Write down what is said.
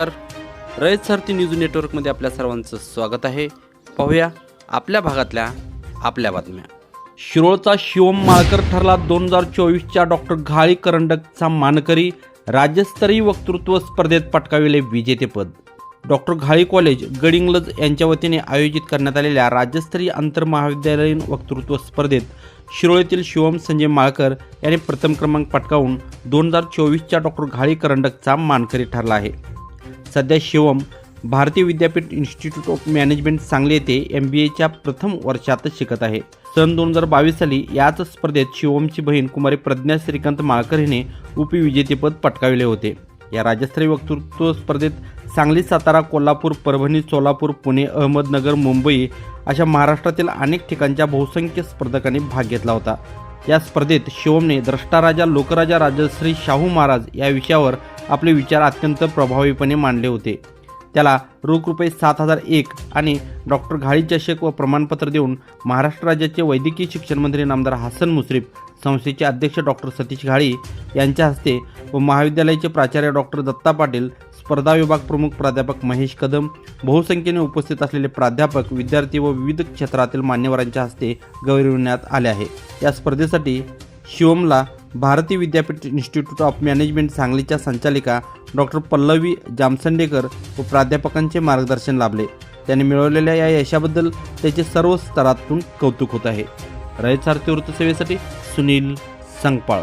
तर रयत सारथी न्यूज नेटवर्कमध्ये आपल्या सर्वांचं स्वागत आहे. पाहूया आपल्या भागातल्या आपल्या बातम्या. शिरोळचा शिवम माळकर ठरला दोन हजार चोवीसच्या डॉक्टर घाळी करंडकचा मानकरी राज्यस्तरीय वक्तृत्व स्पर्धेत पटकाविले विजेतेपद डॉक्टर घाळी कॉलेज गडिंगलज यांच्या वतीने आयोजित करण्यात आलेल्या राज्यस्तरीय आंतरमहाविद्यालयीन वक्तृत्व स्पर्धेत शिरोळीतील शिवम संजय माळकर यांनी प्रथम क्रमांक पटकावून दोन हजार चोवीसच्या डॉक्टर घाळी करंडकचा मानकरी ठरला आहे. सध्या शिवम भारतीय विद्यापीठ इन्स्टिट्यूट ऑफ मॅनेजमेंट सांगली येथे एम बी एच्या प्रथम वर्षातच शिकत आहे. सन दोन हजार बावीस साली याच स्पर्धेत शिवमची बहीण कुमारी प्रज्ञा श्रीकांत माळकर हिने उपविजेतेपद पटकाविले होते. या राज्यस्तरीय वक्तृत्व स्पर्धेत सांगली सातारा कोल्हापूर परभणी सोलापूर पुणे अहमदनगर मुंबई अशा महाराष्ट्रातील अनेक ठिकाणच्या बहुसंख्य स्पर्धकांनी भाग घेतला होता. या स्पर्धेत शिवमने द्रष्टाराजा लोकराजा राजश्री शाहू महाराज या विषयावर आपले विचार अत्यंत प्रभावीपणे मांडले होते. त्याला रोख रुपये सात हजार एक आणि डॉक्टर घाळी चषक व प्रमाणपत्र देऊन महाराष्ट्र राज्याचे वैद्यकीय शिक्षण मंत्री नामदार हसन मुश्रीफ संस्थेचे अध्यक्ष डॉक्टर सतीश घाळी यांच्या हस्ते व महाविद्यालयाचे प्राचार्य डॉक्टर दत्ता पाटील स्पर्धा विभाग प्रमुख प्राध्यापक महेश कदम बहुसंख्येने उपस्थित असलेले प्राध्यापक विद्यार्थी व विविध क्षेत्रातील मान्यवरांच्या हस्ते गौरविण्यात आले आहे. या स्पर्धेसाठी शिवमला भारतीय विद्यापीठ इन्स्टिट्यूट ऑफ मॅनेजमेंट सांगलीच्या संचालिका डॉक्टर पल्लवी जामसंडेकर व प्राध्यापकांचे मार्गदर्शन लाभले. त्याने मिळवलेल्या या यशाबद्दल त्याचे सर्व स्तरातून कौतुक होत आहे. रयत सारथी वृत्तसेवेसाठी सुनील संगपाळ.